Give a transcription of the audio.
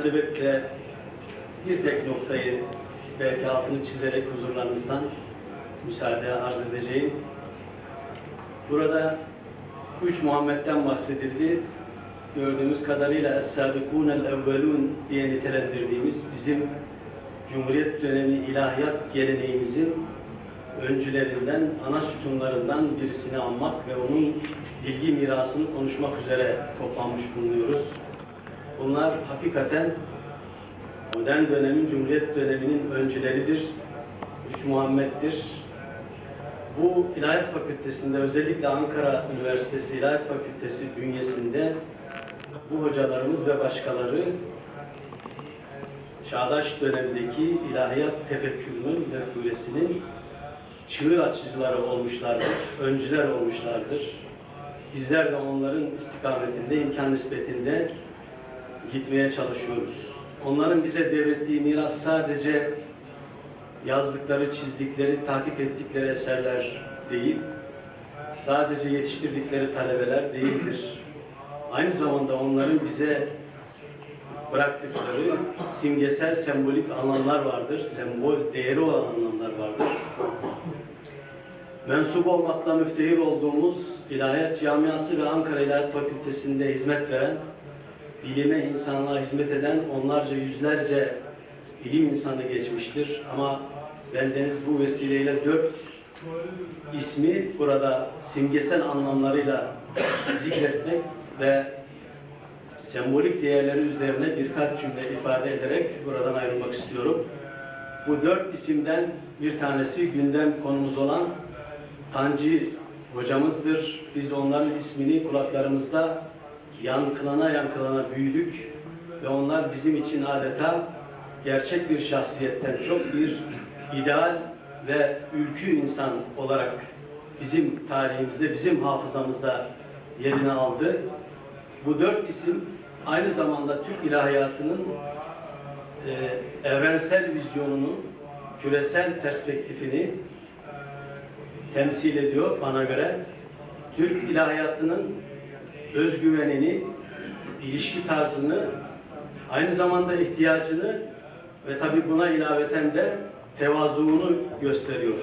sebeple bir tek noktayı belki altını çizerek huzurlarınızdan müsaade arz edeceğim. Burada üç Muhammed'den bahsedildi. Gördüğümüz kadarıyla Es-Sabikûne el-evvelûn diye nitelendirdiğimiz bizim Cumhuriyet dönemi ilahiyat geleneğimizin öncülerinden, ana sütunlarından birisini anmak ve onun bilgi mirasını konuşmak üzere toplanmış bulunuyoruz. Bunlar hakikaten modern dönemin, Cumhuriyet döneminin öncüleridir. Üç Muhammed'dir. Bu İlahiyat Fakültesi'nde özellikle Ankara Üniversitesi İlahiyat Fakültesi bünyesinde bu hocalarımız ve başkaları çağdaş dönemdeki ilahiyat tefekkürünün ve kuvvesinin çığır açıcıları olmuşlardır, öncüler olmuşlardır. Bizler de onların istikametinde, imkan nispetinde gitmeye çalışıyoruz. Onların bize devrettiği miras sadece yazdıkları, çizdikleri, takip ettikleri eserler değil, sadece yetiştirdikleri talebeler değildir. Aynı zamanda onların bize bıraktıkları simgesel, sembolik anlamlar vardır. Sembol, değeri olan anlamlar vardır. Mensup olmakla müftehir olduğumuz İlahiyat Camiası ve Ankara İlahiyat Fakültesi'nde hizmet veren, bilime, insanlığa hizmet eden onlarca, yüzlerce bilim insanı geçmiştir. Ama bendeniz bu vesileyle dört ismi burada simgesel anlamlarıyla zikretmek ve sembolik değerleri üzerine birkaç cümle ifade ederek buradan ayrılmak istiyorum. Bu dört isimden bir tanesi gündem konumuz olan Tancı hocamızdır. Biz onların ismini kulaklarımızda yankılana yankılana büyüdük ve onlar bizim için adeta gerçek bir şahsiyetten çok bir ideal ve ülkü insan olarak bizim tarihimizde, bizim hafızamızda yerini aldı. Bu dört isim aynı zamanda Türk ilahiyatının e, evrensel vizyonunu, küresel perspektifini temsil ediyor bana göre. Türk ilahiyatının özgüvenini, ilişki tarzını, aynı zamanda ihtiyacını ve tabii buna ilaveten de tevazuunu gösteriyor.